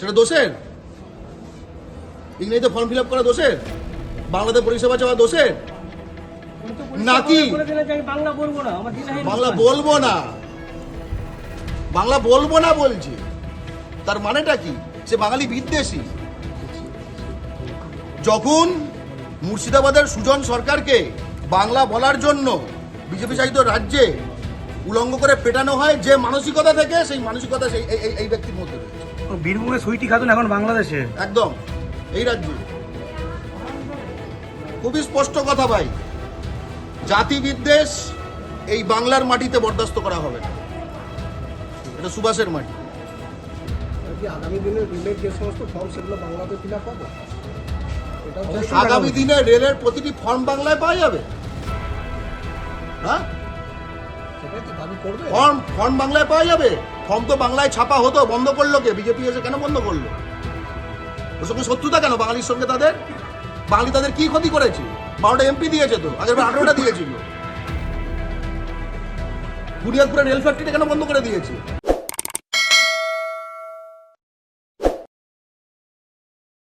সেটা দোষের? ইংরেজিতে ফর্ম ফিল আপ করা দোষের? বাংলাতে পরিষেবা চাওয়া দোষের? নাকি? বলে বলব না। বাংলা বলব না বাংলা বলব না বলছি। তার মানেটা কি? সে বাঙালি বিদ্বেষী। যখন মুর্শিদাবাদের সুজন সরকারকে বাংলা বলার জন্য বিজেপি শাসিত রাজ্যে উলঙ্গ করে পেটানো হয় যে মানসিকতা থেকে, সেই মানসিকতা সেই এই- ব্যক্তির মধ্যে বীরভূমে সুইটি খাতুন এখন বাংলাদেশে? একদম এই রাজ্যে। খুবই স্পষ্ট কথা ভাই। জাতি বিদ্বেষ এই বাংলার মাটিতে বরদাস্ত করা হবে না। এটা সুভাষের মাটি। আগামী দিনে রিলের যে সমস্ত ফর্ম সেগুলো বাংলাতে ফিল আপ হবে? আগামী দিনে রেলের প্রতিটি ফর্ম বাংলায় পাওয়া যাবে। হ্যাঁ? ফর্ম ফর্ম বাংলায় পাওয়া যাবে? ফর্ম তো বাংলায় ছাপা হতো, বন্ধ করল কে? বিজেপি এসে কেন বন্ধ করল? ওর সঙ্গে শত্রুতা কেন বাঙালির সঙ্গে তাদের? বাঙালি তাদের কি ক্ষতি করেছে? বারোটা এমপি দিয়েছে তো, আগের আঠারোটা দিয়েছিল। বুনিয়াদপুরে রেল ফ্যাক্টরিটা কেন বন্ধ করে দিয়েছে?